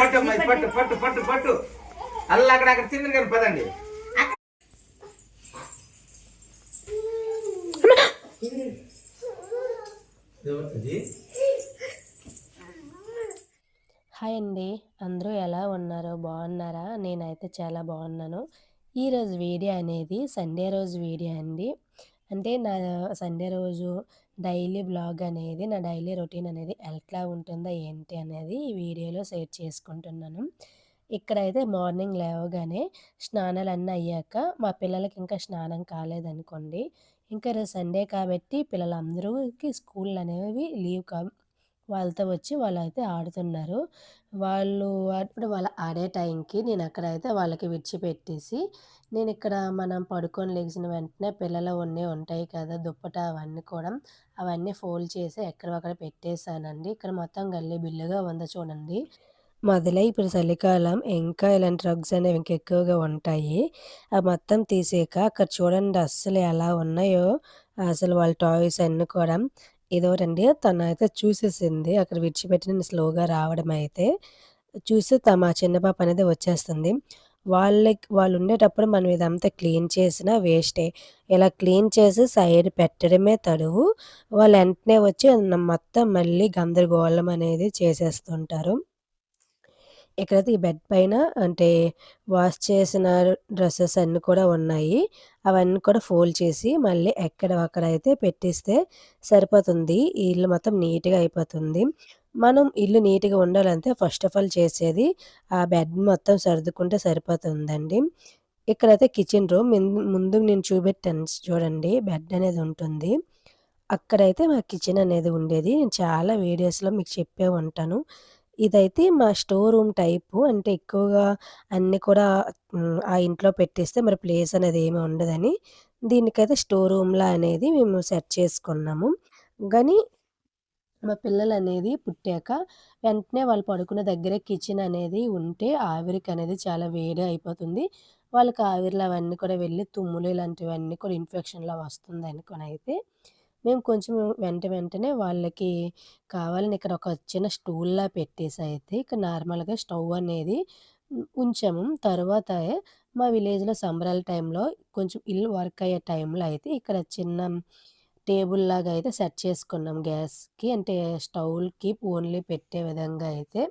పట్టు పట్టు పట్టు పట్టు పట్టు. అల్ల అక్కడ అక్కడ కానీ పదండి? హాయ్ అండి. అందరూ ఎలా ఉన్నారో బాగున్నారా? నేనైతే చాలా బాగున్నాను. ఈరోజు వీడియో అనేది సండే రోజు వీడియో అండి. అంటే నా సండే రోజు డైలీ బ్లాగ్ అనేది నా డైలీ రొటీన్ అనేది ఎట్లా ఉంటుందో ఏంటి అనేది ఈ వీడియోలో షేర్ చేసుకుంటున్నాను. ఇక్కడైతే మార్నింగ్ లేవగానే స్నానాలు అన్నీ అయ్యాక మా పిల్లలకి ఇంకా స్నానం కాలేదనుకోండి. ఇంకా రేపు సండే కాబట్టి పిల్లలందరూకి స్కూల్ అనేవి లీవ్ కా వాళ్ళతో వచ్చి వాళ్ళైతే ఆడుతున్నారు. వాళ్ళు అప్పుడు వాళ్ళు ఆడే టైంకి నేను అక్కడైతే వాళ్ళకి విడిచిపెట్టేసి నేను ఇక్కడ మనం పడుకొని లేచిన వెంటనే పిల్లలు ఉన్నే ఉంటాయి కదా దుప్పట అవన్నీ కూడా అవన్నీ ఫోల్డ్ చేసి ఎక్కడక్కడ పెట్టేశానండి. ఇక్కడ మొత్తం గల్లీ బిల్లుగా ఉందో చూడండి. మొదలై ఇప్పుడు చలికాలం ఇంకా ఇలాంటి డ్రగ్స్ అనేవి ఇంకా ఎక్కువగా ఉంటాయి. అవి మొత్తం తీసాక అక్కడ చూడండి అస్సలు ఎలా ఉన్నాయో అసలు వాళ్ళ టాయ్స్ అన్నీ కూడా. ఇదోటండి తను అయితే చూసేసింది. అక్కడ విడిచిపెట్టిన స్లోగా రావడం అయితే చూసి తమ చిన్న పాప అనేది వచ్చేస్తుంది. వాళ్ళకి వాళ్ళు ఉండేటప్పుడు మనం ఇదంతా క్లీన్ చేసినా వేస్టే. ఇలా క్లీన్ చేసి సైడ్ పెట్టడమే తడువు. వాళ్ళు వెంటనే వచ్చి మొత్తం మళ్ళీ గందరగోళం అనేది చేసేస్తుంటారు. ఇక్కడైతే ఈ బెడ్ పైన అంటే వాష్ చేసిన డ్రెస్సెస్ అన్నీ కూడా ఉన్నాయి అవన్నీ కూడా ఫోల్డ్ చేసి మళ్ళీ ఎక్కడ అక్కడ అయితే పెట్టిస్తే సరిపోతుంది. ఈ ఇల్లు మొత్తం నీట్గా అయిపోతుంది. మనం ఇల్లు నీట్గా ఉండాలంటే ఫస్ట్ ఆఫ్ ఆల్ చేసేది ఆ బెడ్ మొత్తం సర్దుకుంటే సరిపోతుందండి. ఇక్కడైతే కిచెన్ రూమ్ ముందు నేను చూపెట్టాను చూడండి బెడ్ అనేది ఉంటుంది. అక్కడైతే మా కిచెన్ అనేది ఉండేది. నేను చాలా వీడియోస్లో మీకు చెప్పే ఉంటాను. ఇదైతే మా స్టోర్ రూమ్ టైపు అంటే ఎక్కువగా అన్నీ కూడా ఆ ఇంట్లో పెట్టేస్తే మరి ప్లేస్ అనేది ఏమి ఉండదని దీనికైతే స్టోర్ రూమ్‌లా అనేది మేము సెట్ చేసుకున్నాము. కానీ మా పిల్లలు అనేది పుట్టాక వెంటనే వాళ్ళు పడుకున్న దగ్గరే కిచెన్ అనేది ఉంటే ఆవిరికి అనేది చాలా వేడి అయిపోతుంది. వాళ్ళకి ఆవిరిలో అవన్నీ కూడా వెళ్ళి తుమ్ములు ఇలాంటివన్నీ కూడా ఇన్ఫెక్షన్‌లా అయితే మేము కొంచెం వెంట వెంటనే వాళ్ళకి కావాలని ఇక్కడ ఒక చిన్న స్టూల్‌లా పెట్టేసి అయితే ఇక్కడ నార్మల్‌గా స్టవ్ అనేది ఉంచాము. తర్వాత మా విలేజ్‌లో సంబరాల టైంలో కొంచెం ఇల్లు వర్క్ అయ్యే టైంలో అయితే ఇక్కడ చిన్న టేబుల్‌లాగా అయితే సెట్ చేసుకున్నాం గ్యాస్‌కి. అంటే స్టవ్‌కి ఓన్లీ పెట్టే విధంగా అయితే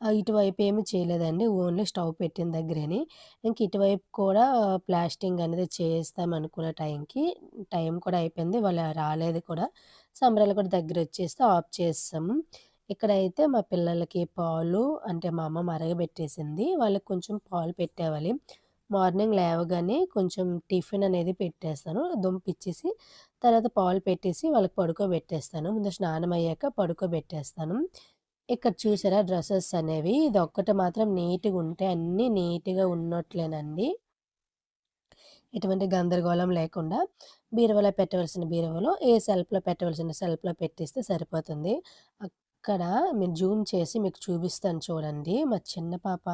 ఇటువైపు ఏమి చేయలేదండి. ఓన్లీ స్టవ్ పెట్టిన దగ్గరని ఇంక ఇటువైపు కూడా ప్లాస్టింగ్ అనేది చేస్తాం అనుకున్న టైంకి టైం కూడా అయిపోయింది. వాళ్ళు రాలేదు కూడా. సంబరాలు కూడా దగ్గర వచ్చేస్తే ఆఫ్ చేస్తాము ఇక్కడైతే మా పిల్లలకి పాలు అంటే మా అమ్మ మరగబెట్టేసింది. వాళ్ళకి కొంచెం పాలు పెట్టేవాలి. మార్నింగ్ లేవగానే కొంచెం టిఫిన్ అనేది పెట్టేస్తాను. దుంపిచ్చేసి తర్వాత పాలు పెట్టేసి వాళ్ళకి పడుకోబెట్టేస్తాను. ముందు స్నానం అయ్యాక పడుకోబెట్టేస్తాను. ఇక్కడ చూసారా డ్రెస్సెస్ అనేవి ఇదొక్కటి మాత్రం నీట్‌గా ఉంటే అన్నీ నీట్‌గా ఉన్నట్లేనండి. ఎటువంటి గందరగోళం లేకుండా బీరువలో పెట్టవలసిన బీరువలో ఏ సెల్ఫ్‌లో పెట్టవలసిన సెల్ఫ్‌లో పెట్టిస్తే సరిపోతుంది. అక్కడ మీరు జూమ్ చేసి మీకు చూపిస్తాను చూడండి. మా చిన్న పాప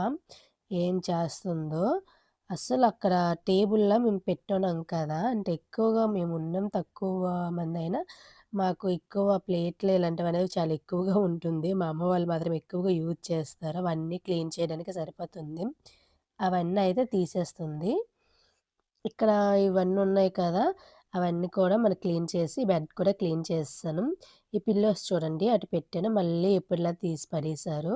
ఏం చేస్తుందో. అస్సలు అక్కడ టేబుల్‌లో మేము పెట్టున్నాం కదా! అంటే ఎక్కువగా మేము ఉన్నాం తక్కువ మంది అయినా మాకు ఎక్కువ ప్లేట్లు ఇలాంటివి అనేవి చాలా ఎక్కువగా ఉంటుంది. మా అమ్మ వాళ్ళు మాత్రం ఎక్కువగా యూజ్ చేస్తారు. అవన్నీ క్లీన్ చేయడానికి సరిపోతుంది. అవన్నీ అయితే తీసేస్తుంది. ఇక్కడ ఇవన్నీ ఉన్నాయి కదా! అవన్నీ కూడా మనం క్లీన్ చేసి బెడ్ కూడా క్లీన్ చేస్తాను ఈ పిల్లోస్ చూడండి అటు పెట్టాను. మళ్ళీ ఎప్పుడులా తీసి పడేశారు.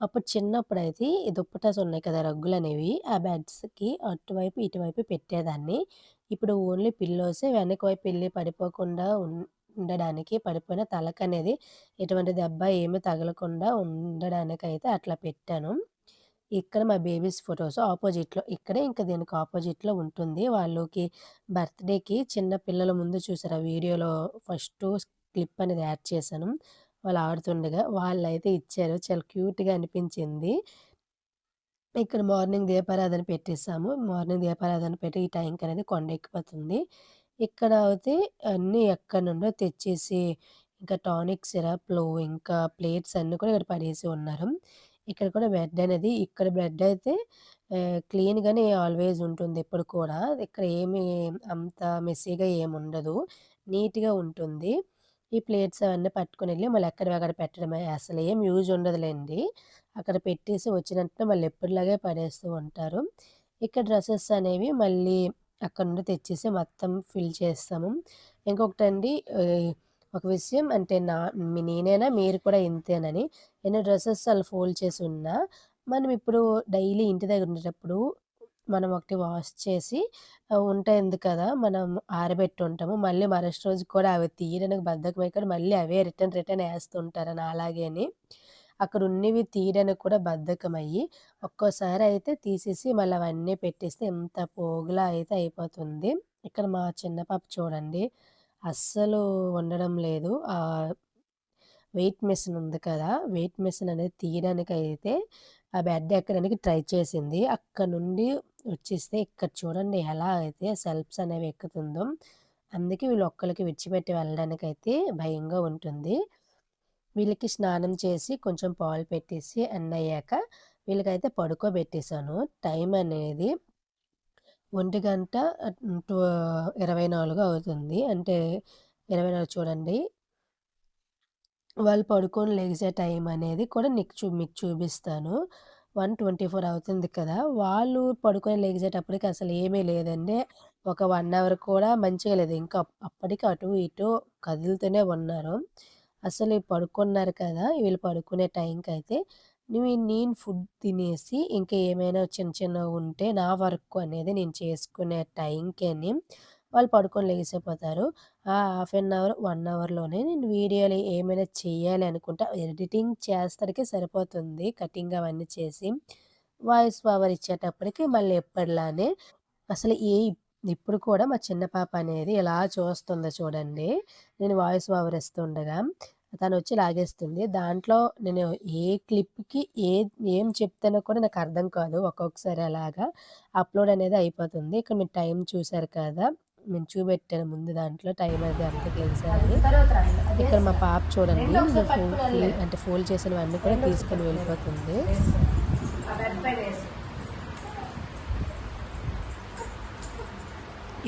అప్పుడు చిన్నప్పుడైతే ఈ దుప్పటాస్ ఉన్నాయి కదా! రగ్గులనేవి ఆ బెడ్స్‌కి అటువైపు, ఇటువైపు పెట్టేదాన్ని. ఇప్పుడు ఓన్లీ పిల్లోసే వెనక వైపు వెళ్ళి పడిపోకుండా ఉండడానికి పడిపోయిన తలకనేది ఎటువంటి దెబ్బ ఏమి తగలకుండా ఉండడానికి అయితే అట్లా పెట్టాను. ఇక్కడ మా బేబీస్ ఫొటోస్ ఆపోజిట్‌లో ఇక్కడే ఇంకా దీనికి ఆపోజిట్‌లో ఉంటుంది. వాళ్ళకి బర్త్‌డేకి చిన్న పిల్లల ముందు చూసారా వీడియోలో ఫస్ట్ క్లిప్ అనేది యాడ్ చేశాను. వాళ్ళు ఆడుతుండగా వాళ్ళు అయితే ఇచ్చారు. చాలా క్యూట్‌గా అనిపించింది. ఇక్కడ మార్నింగ్ దీపారాధన పెట్టేసాము. మార్నింగ్ దీపారాధన పెట్టి ఈ టైంకి అనేది కొండ ఎక్కిపోతుంది ఇక్కడ అయితే అన్నీ ఎక్కడి నుండో తెచ్చేసి ఇంకా టానిక్ సిరప్‌లు ఇంకా ప్లేట్స్ అన్నీ కూడా ఇక్కడ పడేసి ఉన్నారు. ఇక్కడ కూడా బెడ్ అనేది ఇక్కడ బెడ్ అయితే క్లీన్‌గానే ఆల్‌వేస్ ఉంటుంది ఎప్పుడు కూడా. ఇక్కడ ఏమి అంత మెస్సీగా ఉండదు నీట్‌గా ఉంటుంది. ఈ ప్లేట్స్ అవన్నీ పట్టుకుని వెళ్ళి మళ్ళీ ఎక్కడ అక్కడ పెట్టడమే. అసలేం యూజ్ ఉండదులేండి అక్కడ పెట్టేసి వచ్చినట్టు మళ్ళీ ఎప్పటిలాగే పడేస్తూ ఉంటారు. ఇక్కడ డ్రెస్సెస్ అనేవి మళ్ళీ అక్కడ నుండి తెచ్చేసి మొత్తం ఫిల్ చేస్తాము. ఇంకొకటండి ఒక విషయం అంటే నా నేనైనా మీరు కూడా ఇంతేనని ఎన్నో డ్రెస్సెస్ అలా ఫోల్డ్ చేసి ఉన్నా, మనం ఇప్పుడు డైలీ ఇంటి దగ్గర ఉండేటప్పుడు మనం ఒకటి వాష్ చేసి ఉంటాయింది కదా! మనం ఆరబెట్టుంటాము. మళ్ళీ మరొక రోజు కూడా అవి తీయడానికి బద్ధకమైపోయి మళ్ళీ అవే రిటర్న్ రిటర్న్ వేస్తుంటారు అలాగే అని అక్కడ ఉన్నవి తీయడానికి కూడా బద్ధకమయ్యి, ఒక్కోసారి అయితే తీసేసి మళ్ళీ అవన్నీ పెట్టేస్తే ఎంత పోగులా అయితే అయిపోతుంది. ఇక్కడ మా చిన్న పాప చూడండి అస్సలు ఉండడం లేదు. వెయిట్ మెషిన్ ఉంది కదా! వెయిట్ మెషిన్ అనేది తీయడానికి అయితే ఆ బెడ్ ఎక్కడానికి ట్రై చేసింది. అక్కడ నుండి వచ్చేస్తే ఇక్కడ చూడండి ఎలా అయితే సెల్ఫ్స్ అనేవి ఎక్కుతుందో. అందుకే వీళ్ళు ఒక్కరికి విడిచిపెట్టి అయితే భయంగా ఉంటుంది. వీళ్ళకి స్నానం చేసి కొంచెం పాలు పెట్టేసి ఎండయ్యాక వీళ్ళకైతే పడుకోబెట్టేసాను. టైం అనేది ఒంటి గంట టూ ఇరవై నాలుగు అవుతుంది. అంటే 24 చూడండి. వాళ్ళు పడుకొని లేచే టైం అనేది కూడా నీకు చూ మీకు చూపిస్తాను. 1:24 అవుతుంది కదా! వాళ్ళు పడుకొని లేచేటప్పటికి అసలు ఏమీ లేదండి. ఒక వన్ అవర్ కూడా మంచిగా లేదు. ఇంకా అప్పటికి అటు ఇటు కదులుతూనే ఉన్నారు. అసలు పడుకున్నారు కదా! వీళ్ళు పడుకునే టైంకి అయితే నువ్వు నేను ఫుడ్ తినేసి ఇంకా ఏమైనా చిన్న చిన్న ఉంటే నా వర్క్ అనేది నేను చేసుకునే టైంకని వాళ్ళు పడుకొని లేచిపోతారు ఆ హాఫ్ అన్ అవర్, వన్ అవర్‌లోనే నేను వీడియోలు ఏమైనా చేయాలి అనుకుంటే ఎడిటింగ్ చేస్తడికే సరిపోతుంది. కటింగ్ అవన్నీ చేసి, వాయిస్ ఓవర్ ఇచ్చేటప్పటికి మళ్ళీ ఎప్పటిలానే అసలు ఏ ఇప్పుడు కూడా మా చిన్న పాప అనేది ఎలా చూస్తుందో చూడండి. నేను వాయిస్ ఓవర్ ఇస్తుండగా తనొచ్చి లాగేస్తుంది. దాంట్లో నేను ఏ క్లిప్‌కి ఏ ఏం చెప్తానో కూడా నాకు అర్థం కాదు. ఒక్కొక్కసారి అలాగా అప్‌లోడ్ అనేది అయిపోతుంది. ఇక్కడ మీరు టైం చూసారు కదా! నేను చూపెట్టాను ముందు దాంట్లో టైం అది ఎంతకి లెగిసానని. ఇక్కడ మా పాప చూడండి ఫోల్ ఫిల్ అంటే ఫోల్డ్ చేసినవన్నీ కూడా తీసుకొని వెళ్ళిపోతుంది.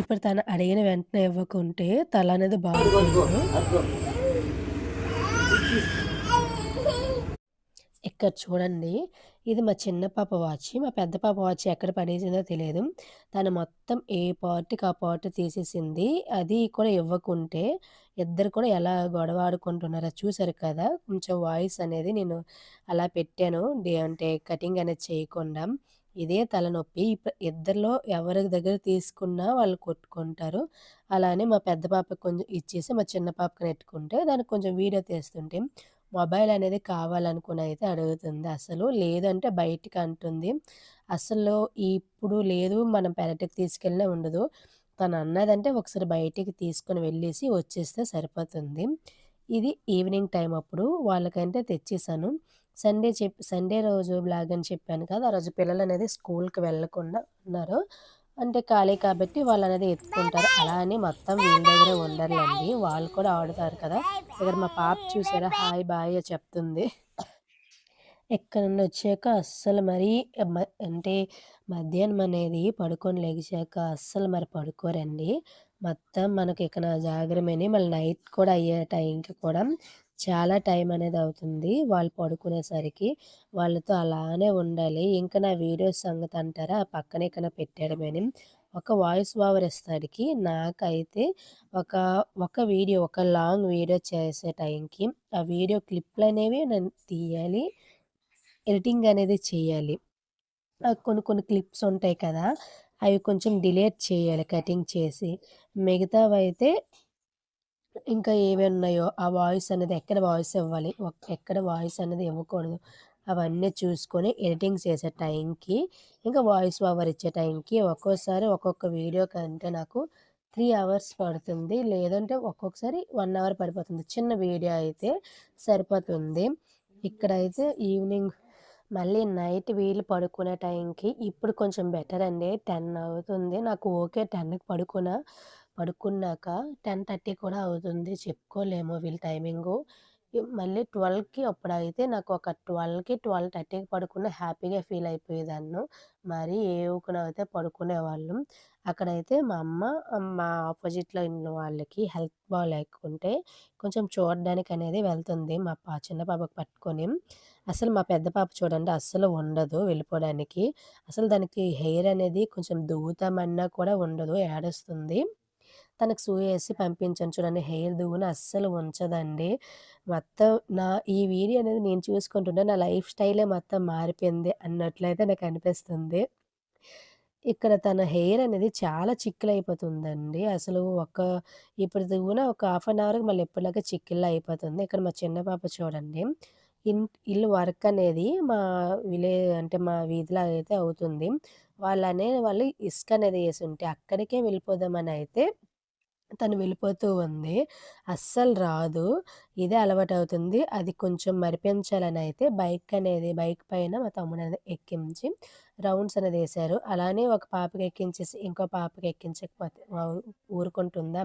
ఇప్పుడు తను అడిగిన వెంటనే ఇవ్వకుంటే తల అనేది బాదుతుంది. ఇక్కడ చూడండి. ఇది మా చిన్న పాప వాచ్. మా పెద్ద పాప వాచ్ ఎక్కడ పడేసిందో తెలియదు. తను మొత్తం ఏ పార్ట్‌కి ఆ పార్ట్ తీసేసింది. అది కూడా ఇవ్వకుంటే ఇద్దరు కూడా ఎలా గొడవ ఆడుకుంటున్నారో చూసారు కదా! కొంచెం వాయిస్ అనేది నేను అలా పెట్టాను. డే అంటే కటింగ్ అనేది చేయకుండా. ఇదే తలనొప్పి. ఇద్దరిలో ఎవరి దగ్గర తీసుకున్నా వాళ్ళు కొట్టుకుంటారు. అలానే మా పెద్ద పాపకి కొంచెం ఇచ్చేసి మా చిన్న పాపకి నెట్టుకుంటే దానికి కొంచెం వీడియో తీస్తుంటే మొబైల్ అనేది కావాలనుకుని అయితే అడుగుతుంది. అసలు లేదంటే బయటికి అంటుంది. అసలు ఇప్పుడు లేదు మనం పెరటికి తీసుకెళ్ళినా ఉండదు. తను అన్నదంటే ఒకసారి బయటికి తీసుకొని వెళ్ళేసి వచ్చేస్తే సరిపోతుంది. ఇది ఈవినింగ్ టైం అప్పుడు వాళ్ళకంటే తెచ్చేసాను. సండే చెప్ సండే రోజు బ్లాగ్ అని చెప్పాను కదా! ఆ రోజు పిల్లలు అనేది స్కూల్‌కి వెళ్ళకుండా ఉన్నారు. అంటే ఖాళీ కాబట్టి వాళ్ళనేది ఎత్తుకుంటారు. అలా అని మొత్తం వీళ్ళ దగ్గరే ఉండర్లండి వాళ్ళు కూడా ఆడుతారు కదా! ఇక్కడ మా పాప చూసారా హాయ్, బాయ్ చెప్తుంది. ఎక్కడి నుండి వచ్చాక అస్సలు మరీ మ అంటే మధ్యాహ్నం అనేది పడుకొని లెగిచాక అస్సలు మరి పడుకోరండి. మొత్తం మనకి ఇక్కడ జాగ్రమని మళ్ళీ నైట్ కూడా అయ్యే టైంకి కూడా చాలా టైం అనేది అవుతుంది. వాళ్ళు పడుకునేసరికి. వాళ్ళతో అలానే ఉండాలి. ఇంకా నా వీడియోస్ సంగతి అంటారా పక్కన ఇక్కడ పెట్టేయడమేని. ఒక వాయిస్ ఓవర్ ఇస్తాడికి నాకైతే ఒక ఒక వీడియో ఒక లాంగ్ వీడియో చేసే టైంకి ఆ వీడియో క్లిప్లు అనేవి నేను తీయాలి. ఎడిటింగ్ అనేది చేయాలి. కొన్ని కొన్ని క్లిప్స్ ఉంటాయి కదా! అవి కొంచెం డిలేట్ చేయాలి కటింగ్ చేసి. మిగతావైతే ఇంకా ఏవి ఉన్నాయో ఆ వాయిస్ అనేది ఎక్కడ వాయిస్ ఇవ్వాలి, ఎక్కడ వాయిస్ అనేది ఇవ్వకూడదు. అవన్నీ చూసుకొని ఎడిటింగ్ చేసే టైంకి, ఇంకా వాయిస్ ఓవర్ ఇచ్చే టైంకి ఒక్కోసారి ఒక్కొక్క వీడియో కంటే నాకు త్రీ అవర్స్ పడుతుంది. లేదంటే ఒక్కొక్కసారి వన్ అవర్ పడిపోతుంది. చిన్న వీడియో అయితే సరిపోతుంది. ఇక్కడైతే ఈవినింగ్ మళ్ళీ నైట్ వీళ్ళు పడుకునే టైంకి ఇప్పుడు కొంచెం బెటర్ అండి. 10 అవుతుంది. నాకు ఓకే 10కి పడుకున్నా. పడుకున్నాక 10:30 కూడా అవుతుంది. చెప్పుకోలేము వీళ్ళ టైమింగు. మళ్ళీ 12కి అప్పుడైతే నాకు ఒక ట్వెల్వ్కి ట్వెల్వ్ థర్టీకి పడుకున్న హ్యాపీగా ఫీల్ అయిపోయేదాన్ను. మరి ఏ ఊకున అయితే పడుకునేవాళ్ళం. అక్కడైతే మా అమ్మ మా ఆపోజిట్‌లో ఉన్న వాళ్ళకి హెల్త్ బాగాలేకుంటే కొంచెం చూడడానికి అనేది వెళ్తుంది. మా పా చిన్న పాపకి పట్టుకొని. అసలు మా పెద్ద పాప చూడండి అస్సలు ఉండదు వెళ్ళిపోవడానికి. అసలు దానికి హెయిర్ అనేది కొంచెం దూతామన్నా కూడా ఉండదు ఏడుస్తుంది. తనకు సూ వేసి పంపించాను చూడండి హెయిర్ దువ్వును అస్సలు ఉంచదండి. మొత్తం నా ఈ వీడియో అనేది నేను చూసుకుంటుంటే నా లైఫ్ స్టైలే మొత్తం మారిపోయింది అన్నట్లయితే నాకు అనిపిస్తుంది ఇక్కడ తన హెయిర్ అనేది చాలా చిక్కులయిపోతుందండి. అసలు ఒక ఇప్పుడు దువ్వున ఒక హాఫ్ అన్ అవర్‌కి మళ్ళీ ఎప్పటిలాగా చిక్కుల్లో అయిపోతుంది. ఇక్కడ మా చిన్న పాప చూడండి. ఇన్ ఇల్లు వర్క్ అనేది మా విలే అంటే మా వీధిలో అయితే అవుతుంది. వాళ్ళనే వాళ్ళు ఇసుక అనేది వేసి ఉంటే అక్కడికే వెళ్ళిపోదామని అయితే తను వెళ్ళిపోతూ ఉంది. అస్సలు రాదు. ఇదే అలవాటు అవుతుంది అది కొంచెం మరిపించాలని అయితే బైక్ అనేది బైక్ పైన మా తమ్ముడనేది ఎక్కించి రౌండ్స్ అనేది వేశారు అలానే ఒక పాపకి ఎక్కించేసి ఇంకో పాపకి ఎక్కించకపోతే ఊరుకుంటుందా?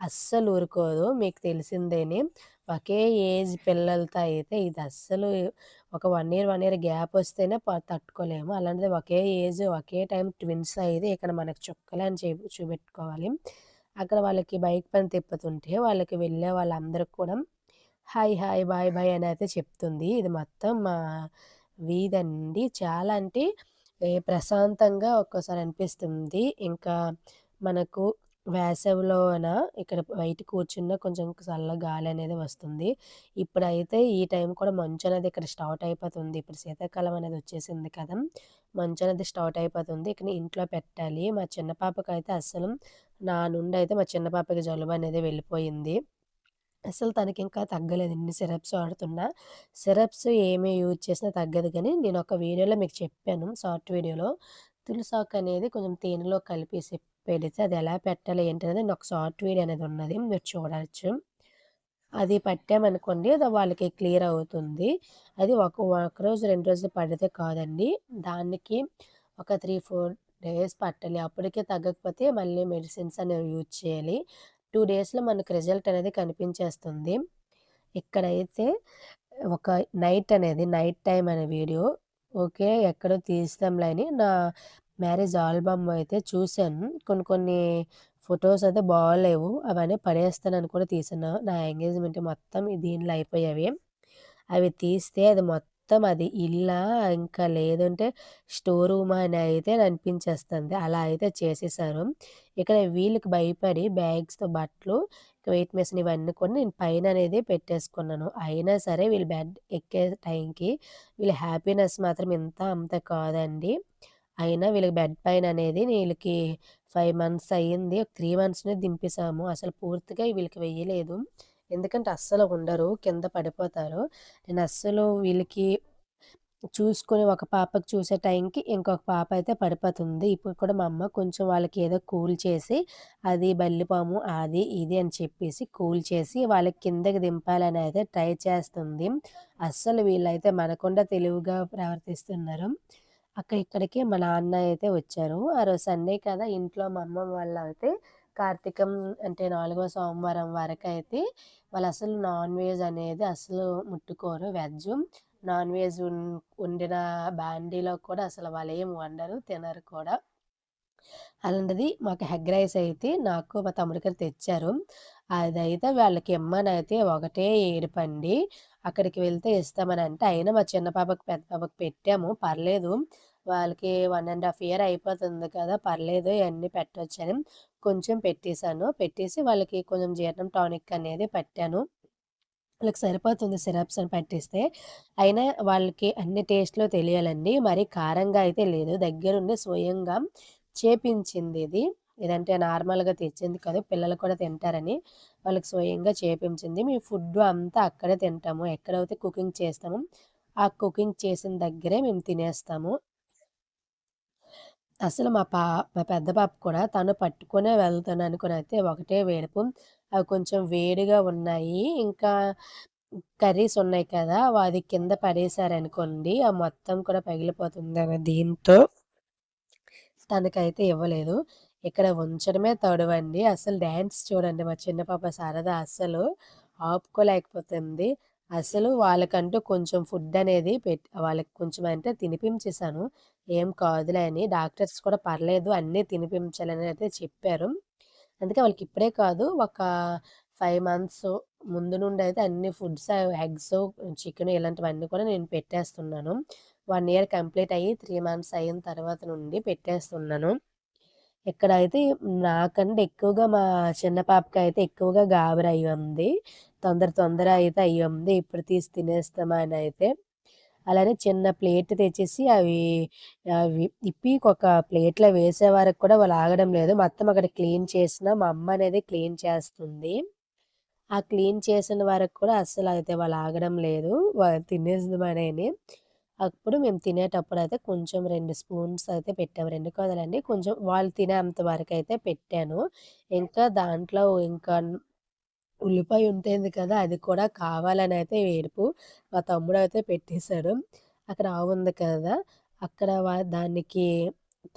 అస్సలు ఊరుకోదు. మీకు తెలిసిందేనే. ఒకే ఏజ్ పిల్లలతో అయితే ఇది అస్సలు ఒక one year, one year gap వస్తేనే తట్టుకోలేము. అలాంటిది ఒకే ఏజ్ ఒకే టైం ట్విన్స్ అయితే ఇక్కడ మనకు చుక్కలే అని చూపెట్టుకోవాలి. అక్కడ వాళ్ళకి బైక్ పని తిప్పుతుంటే వాళ్ళకి వెళ్ళే వాళ్ళందరికి కూడా హాయ్, హాయ్, బాయ్, బాయ్ అని అయితే చెప్తుంది. ఇది మొత్తం మా వీధండి. చాలా అంటే ప్రశాంతంగా ఒక్కోసారి అనిపిస్తుంది. ఇంకా మనకు వేసవిలోన ఇక్కడ బయట కూర్చున్న కొంచెం చల్ల అనేది వస్తుంది. ఇప్పుడైతే ఈ టైం కూడా మంచనేది ఇక్కడ స్టార్ట్ అయిపోతుంది. ఇప్పుడు శీతాకాలం అనేది వచ్చేసింది కదా! మంచనేది స్టార్ట్ అయిపోతుంది. ఇక్కడ ఇంట్లో పెట్టాలి. మా చిన్న పాపకైతే అసలు నా నుండి అయితే మా చిన్న పాపకి జలుబనేది వెళ్ళిపోయింది. అసలు తనకి ఇంకా తగ్గలేదు. ఇన్ని సిరప్స్ వాడుతున్నా. సిరప్స్ ఏమి యూజ్ చేసినా తగ్గదు కానీ నేను ఒక వీడియోలో మీకు చెప్పాను షార్ట్ వీడియోలో. తులసాకు అనేది కొంచెం తేనెలో కలిపేసి పెడితే అది ఎలా పెట్టాలి ఏంటి అనేది నాకు షార్ట్ వీడియో అనేది ఉన్నది. మీరు చూడవచ్చు అది పట్టామనుకోండి అది వాళ్ళకి క్లియర్ అవుతుంది. అది ఒక ఒక రోజు రెండు రోజులు పడితే కాదండి. దానికి ఒక 3, 4 డేస్ పట్టాలి. అప్పటికే తగ్గకపోతే మళ్ళీ మెడిసిన్స్ అనేవి యూజ్ చేయాలి. టూ డేస్‌లో మనకు రిజల్ట్ అనేది కనిపించేస్తుంది. ఇక్కడైతే ఒక నైట్ అనేది నైట్ టైం అనే వీడియో ఓకే. ఎక్కడో తీస్తాంలే అని నా మ్యారేజ్ ఆల్బమ్ అయితే చూసాను. కొన్ని కొన్ని ఫొటోస్ అయితే బాలేవు. అవన్నీ పడేస్తానని కూడా తీసాను. నా ఎంగేజ్‌మెంట్ మొత్తం దీనిలో అయిపోయేవి. అవి తీస్తే అది మొత్తం అది ఇల్లా ఇంకా లేదంటే స్టోర్ రూమ్ అని అయితే అనిపించేస్తుంది. అలా అయితే చేసేసారు. ఇక్కడ వీళ్ళకి భయపడి బ్యాగ్స్‌తో బట్టలు, వెయిట్ మెషిన్ ఇవన్నీ కూడా నేను పైన అనేది పెట్టేసుకున్నాను. అయినా సరే వీళ్ళు బెడ్ ఎక్కే టైంకి వీళ్ళ హ్యాపీనెస్ మాత్రం ఇంత అంత కాదండి. అయినా వీళ్ళకి బెడ్ పైన అనేది వీళ్ళకి ఫైవ్ మంత్స్ అయ్యింది. 3 మంత్స్‌నే దింపేసాము. అసలు పూర్తిగా వీళ్ళకి వెయ్యలేదు. ఎందుకంటే అస్సలు ఉండరు. కింద పడిపోతారు. నేను అస్సలు వీళ్ళకి చూసుకొని ఒక పాపకి చూసే టైంకి ఇంకొక పాప అయితే పడిపోతుంది. ఇప్పుడు కూడా మా అమ్మ కొంచెం వాళ్ళకి ఏదో కూల్ చేసి అది బల్లిపాము అది ఇది అని చెప్పేసి కూల్ చేసి వాళ్ళకి కిందకి దింపాలని అయితే ట్రై చేస్తుంది. అస్సలు వీళ్ళైతే మనకుండా తెలివిగా ప్రవర్తిస్తున్నారు. అక్క ఇక్కడికి మా నాన్న అయితే వచ్చారు. ఆ రోజు సండే కదా! ఇంట్లో మా అమ్మమ్మ వాళ్ళైతే కార్తీకం అంటే నాలుగో సోమవారం వరకు అయితే వాళ్ళు అసలు నాన్ వెజ్ అనేది అసలు ముట్టుకోరు. వెజ్ నాన్ వెజ్ వండిన బాండీలో కూడా అసలు వాళ్ళేం వండరు. తినరు కూడా. అలాంటిది మాకు ఎగ్ రైస్ అయితే నాకు మా తమ్ముడికి తెచ్చారు. అదైతే వాళ్ళకి ఇమ్మనైతే ఒకటే ఏడుపండి. అక్కడికి వెళ్తే ఇస్తామని అంటే అయినా మా చిన్న పాపకి, పెద్ద పాపకి పెట్టాము. పర్లేదు. వాళ్ళకి వన్ అండ్ హాఫ్ ఇయర్ అయిపోతుంది కదా! పర్లేదు ఇవన్నీ పెట్టొచ్చని కొంచెం పెట్టేసాను. పెట్టేసి వాళ్ళకి కొంచెం జీర్ణం టానిక్ అనేది పెట్టాను వాళ్ళకి సరిపోతుంది సిరప్స్ అని పట్టిస్తే. అయినా వాళ్ళకి అన్ని టేస్ట్లో తెలియాలండి. మరి కారంగా అయితే లేదు. దగ్గరుండి స్వయంగా చేపించింది ఇది. ఇదంటే నార్మల్‌గా తెచ్చింది కాదు. పిల్లలు కూడా తింటారని వాళ్ళకి స్వయంగా చేపించింది. మేము ఫుడ్ అంతా అక్కడే తింటాము. ఎక్కడైతే కుకింగ్ చేస్తామో ఆ కుకింగ్ చేసిన దగ్గరే మేము తినేస్తాము. అసలు మా పా మా పెద్ద పాప కూడా తను పట్టుకునే వెళ్తాను అనుకునైతే ఒకటే వేడుపు అవి కొంచెం వేడిగా ఉన్నాయి. ఇంకా కర్రీస్ ఉన్నాయి కదా! అది కింద పడేశారనుకోండి ఆ మొత్తం కూడా పగిలిపోతుంది దీంతో తనకైతే ఇవ్వలేదు. ఇక్కడ ఉంచడమే తడవండి అసలు డ్యాన్స్ చూడండి మా చిన్న పాప సరదా అస్సలు ఆపుకోలేకపోతుంది. అసలు వాళ్ళకంటూ కొంచెం ఫుడ్ అనేది పెట్ వాళ్ళకి కొంచెం అంటే తినిపించేసాను. ఏం కాదులే అని. డాక్టర్స్ కూడా పర్లేదు అన్నీ తినిపించాలని అయితే చెప్పారు. అందుకే వాళ్ళకి ఇప్పుడే కాదు ఒక ఫైవ్ మంత్స్ ముందు నుండి అయితే అన్ని ఫుడ్స్ ఎగ్స్, చికెన్ ఇలాంటివన్నీ కూడా నేను పెట్టేస్తున్నాను. వన్ ఇయర్ కంప్లీట్ అయ్యి త్రీ మంత్స్ అయిన తర్వాత నుండి పెట్టేస్తున్నాను. ఇక్కడైతే నాకంటే ఎక్కువగా మా చిన్న పాపకైతే ఎక్కువగా గాబరి ఉంది తొందర తొందర అయితే అయ్యుంది. ఇప్పుడు తీసి తినేస్తామా అని అయితే. అలానే చిన్న ప్లేట్ తెచ్చేసి అవి అవి ఇప్పి ఒక ప్లేట్‌లో వేసే వరకు కూడా వాళ్ళు ఆగడం లేదు. మొత్తం అక్కడ క్లీన్ చేసినా మా అమ్మ అనేది క్లీన్ చేస్తుంది. ఆ క్లీన్ చేసిన వరకు కూడా అస్సలు అయితే వాళ్ళు ఆగడం లేదు. వ తినేద్దామనని. అప్పుడు మేము తినేటప్పుడు అయితే కొంచెం రెండు స్పూన్స్ అయితే పెట్టాము. రెండు కదలండి కొంచెం వాళ్ళు తినేంత అయితే పెట్టాను. ఇంకా దాంట్లో ఇంకా ఉల్లిపాయ ఉంటుంది కదా! అది కూడా కావాలని అయితే వేడుపు మా తమ్ముడు అయితే పెట్టేశాడు అక్కడ ఆవుంది కదా! అక్కడ దానికి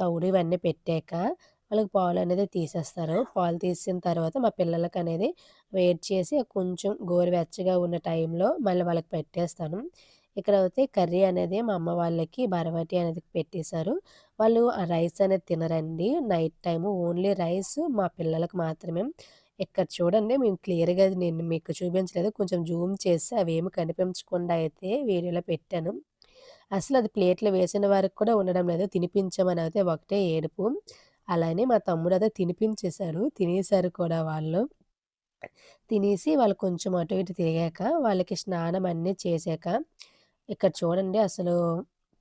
తౌడు ఇవన్నీ పెట్టాక వాళ్ళకి పాలు అనేది తీసేస్తారు. పాలు తీసిన తర్వాత మా పిల్లలకనేది వేడి చేసి కొంచెం గోరువెచ్చగా ఉన్న టైంలో మళ్ళీ వాళ్ళకి పెట్టేస్తాను. ఇక్కడ అయితే కర్రీ అనేది మా అమ్మ వాళ్ళకి బరబటి అనేది పెట్టేశారు. వాళ్ళు ఆ రైస్ అనేది తినరండి. నైట్ టైము ఓన్లీ రైస్ మా పిల్లలకు మాత్రమే. ఇక్కడ చూడండి మేము క్లియర్‌గా నేను మీకు చూపించలేదు. కొంచెం జూమ్ చేసి అవేమి కనిపించకుండా అయితే వీడియోలో పెట్టాను. అసలు అది ప్లేట్లు వేసిన వారికి కూడా ఉండడం లేదు. తినిపించమని అయితే ఒకటే ఏడుపు. అలానే మా తమ్ముడు అయితే తినిపించేశారు తినేసారు కూడా వాళ్ళు. తినేసి వాళ్ళు కొంచెం అటు ఇటు తిరిగాక వాళ్ళకి స్నానం అన్నీ చేశాక ఇక్కడ చూడండి అసలు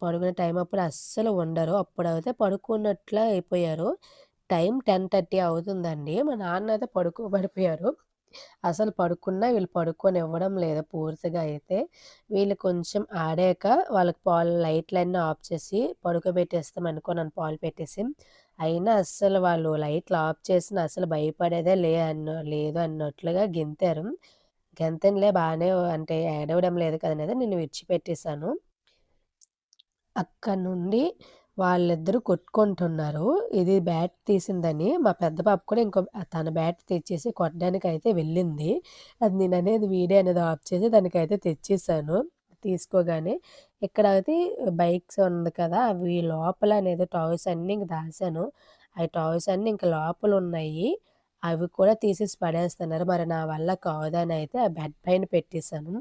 పడుకునే టైం అప్పుడు అస్సలు ఉండరు. అప్పుడైతే పడుకున్నట్లే అయిపోయారు. టైం 10:30 అవుతుందండి. మా నాన్న అయితే పడుకోబడిపోయారు. అసలు పడుకున్నా వీళ్ళు పడుకొని ఇవ్వడం లేదు పూర్తిగా అయితే. వీళ్ళు కొంచెం ఆడాక వాళ్ళకి పాలు లైట్‌లన్నీ ఆఫ్ చేసి పడుకోబెట్టేస్తాం అనుకున్నాను పాలు పెట్టేసి. అయినా అస్సలు వాళ్ళు లైట్లు ఆఫ్ చేసినా అసలు భయపడేదే లే అన్న లేదు అన్నట్లుగా గింతారు గెంతనులే బాగానే అంటే ఏడవడం లేదు కదనేది నేను విడిచిపెట్టేశాను అక్కడి నుండి వాళ్ళిద్దరూ కొట్టుకుంటున్నారు. ఇది బ్యాట్ తీసిందని మా పెద్ద పాప కూడా ఇంకో తన బ్యాట్ తెచ్చేసి కొట్టడానికి అయితే వెళ్ళింది. అది నేననేది వీడియో అనేది ఆఫ్ చేసి దానికైతే తెచ్చేసాను. తీసుకోగానే ఇక్కడ అయితే బైక్స్ ఉంది కదా! అవి లోపల అనేది టాయ్స్ అన్నీ ఇంక దాసాను. ఆ టాయ్స్ అన్నీ ఇంక లోపలున్నాయి. అవి కూడా తీసేసి పడేస్తున్నారు. మరి నా వల్ల కాదనైతే ఆ బెడ్ పైన పెట్టేసాను.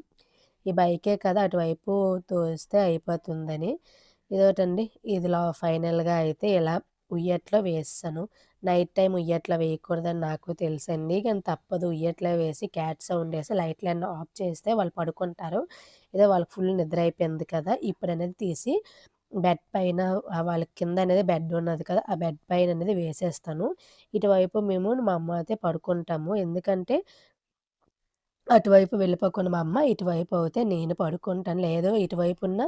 ఈ బైకే కదా! అటువైపు తోస్తే అయిపోతుందని. ఇదోటండి. ఇదిలా ఫైనల్‌గా అయితే ఇలా ఉయ్యట్లో వేస్తాను నైట్ టైం ఉయ్యట్లో వేయకూడదని నాకు తెలుసండి. కానీ తప్పదు ఉయ్యట్లో వేసి క్యాట్ సౌండ్ వేసి లైట్‌లన్నీ ఆఫ్ చేస్తే వాళ్ళు పడుకుంటారు. ఏదో వాళ్ళకి ఫుల్ నిద్ర అయిపోయింది కదా! ఇప్పుడనేది తీసి బెడ్ పైన వాళ్ళ వాళ్ళకి కింద అనేది బెడ్ ఉన్నది కదా! ఆ బెడ్ పైన అనేది వేసేస్తాను. ఇటువైపు మేము మా అమ్మ అయితే పడుకుంటాము. ఎందుకంటే అటువైపు వెళ్ళిపోకుండా మా అమ్మ, ఇటువైపు అయితే నేను పడుకుంటాను. లేదు ఇటువైపున్న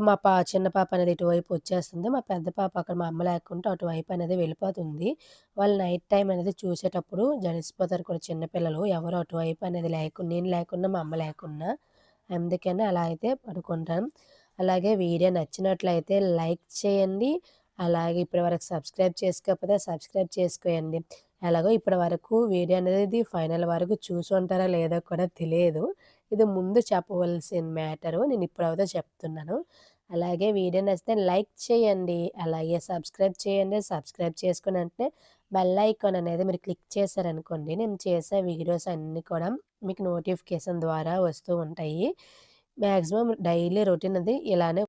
మా పా చిన్న పాప అనేది ఇటువైపు వచ్చేస్తుంది. మా పెద్ద పాప అక్కడ మా అమ్మ లేకుంటే అటువైపు అనేది వెళ్ళిపోతుంది. వాళ్ళు నైట్ టైం అనేది చూసేటప్పుడు జడిసిపోతారు కూడా చిన్నపిల్లలు ఎవరు అటువైపు అనేది లేకుండా నేను లేకున్నా, మా అమ్మ లేకున్నా. అందుకని అలా అయితే పడుకుంటాను అలాగే వీడియో నచ్చినట్లయితే లైక్ చేయండి. అలాగే ఇప్పటి వరకు సబ్స్క్రైబ్ చేసుకోకపోతే సబ్స్క్రైబ్ చేసుకోయండి. ఎలాగో ఇప్పటి వరకు వీడియో అనేది ఫైనల్ వరకు చూసుంటారో లేదో కూడా తెలియదు. ఇది ముందు చెప్పవలసిన మ్యాటరు. నేను ఇప్పుడైతే చెప్తున్నాను. అలాగే వీడియో నచ్చితే లైక్ చేయండి. అలాగే సబ్స్క్రైబ్ చేయండి. సబ్స్క్రైబ్ చేసుకుని అంటే బెల్ ఐకాన్ అనేది మీరు క్లిక్ చేశారనుకోండి నేను చేసే వీడియోస్ అన్నీ కూడా మీకు నోటిఫికేషన్ ద్వారా వస్తూ ఉంటాయి. మాక్సిమం డైలీ రొటీన్ అది ఇలానే